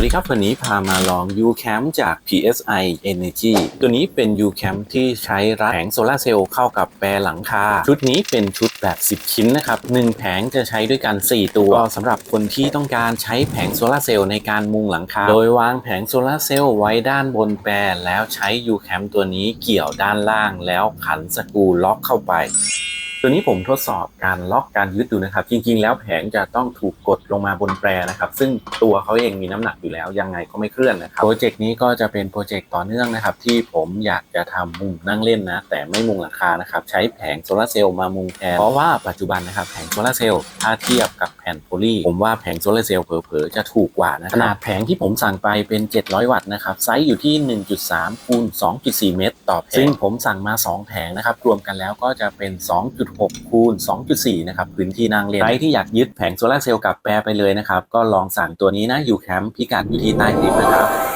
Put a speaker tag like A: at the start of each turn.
A: วัสดีครับวันนี้พามาลอง U-Cam จาก PSI Energy ตัวนี้เป็น U-Cam ที่ใช้รัดแผงโซลาร์เซลล์เข้ากับแปรหลังคา ชุดนี้เป็นชุดแบบ 10 ชิ้นนะครับ1แผงจะใช้ด้วยกัน 4 ตัวก็สำหรับคนที่ต้องการใช้แผงโซลาร์เซลล์ในการมุงหลังคา โดยวางแผงโซลาร์เซลล์ไว้ด้านบนแปรแล้วใช้ U-Cam ตัวนี้เกี่ยวด้านล่าง แล้วขันสกรูล็อกเข้าไป ตัวนี้ผมทดสอบการล็อกการยึดดูนะครับ จริง ๆ แล้วแผงจะต้องถูกกดลงมาบนแปรนะครับ ซึ่งตัวเขาเองมีน้ำหนักอยู่แล้วยังไงก็ไม่เคลื่อนนะครับโปรเจกต์นี้ก็จะเป็นโปรเจกต์ต่อเนื่องนะครับ ที่ผมอยากจะทำมุงนั่งเล่นนะ แต่ไม่มุงหลังคานะครับ ใช้แผงโซลาร์เซลล์มามุงแทนเพราะว่าปัจจุบันนะครับแผงโซลาร์เซลล์ถ้าเทียบกับแผ่นโพลีผมว่าแผงโซลาร์เซลล์เผลอๆจะถูกกว่านะขนาดแผงที่ผมสั่งไปเป็น 700 วัตต์นะครับไซส์อยู่ที่ 1.3คูณ2.4 เมตร ต่อแผงซึ่งผมสั่งมา 2 แผงนะครับรวมกันแล้วก็จะเป็น2.6 คูณ 2.4 นะครับ พื้นที่นั่งเล่นใครที่อยากยึดแผงโซลาร์เซลล์กับแปรไปเลยนะครับ ก็ลองสั่งตัวนี้นะ UCamp พิกัดอยู่ที่ใต้คลิปนะครับ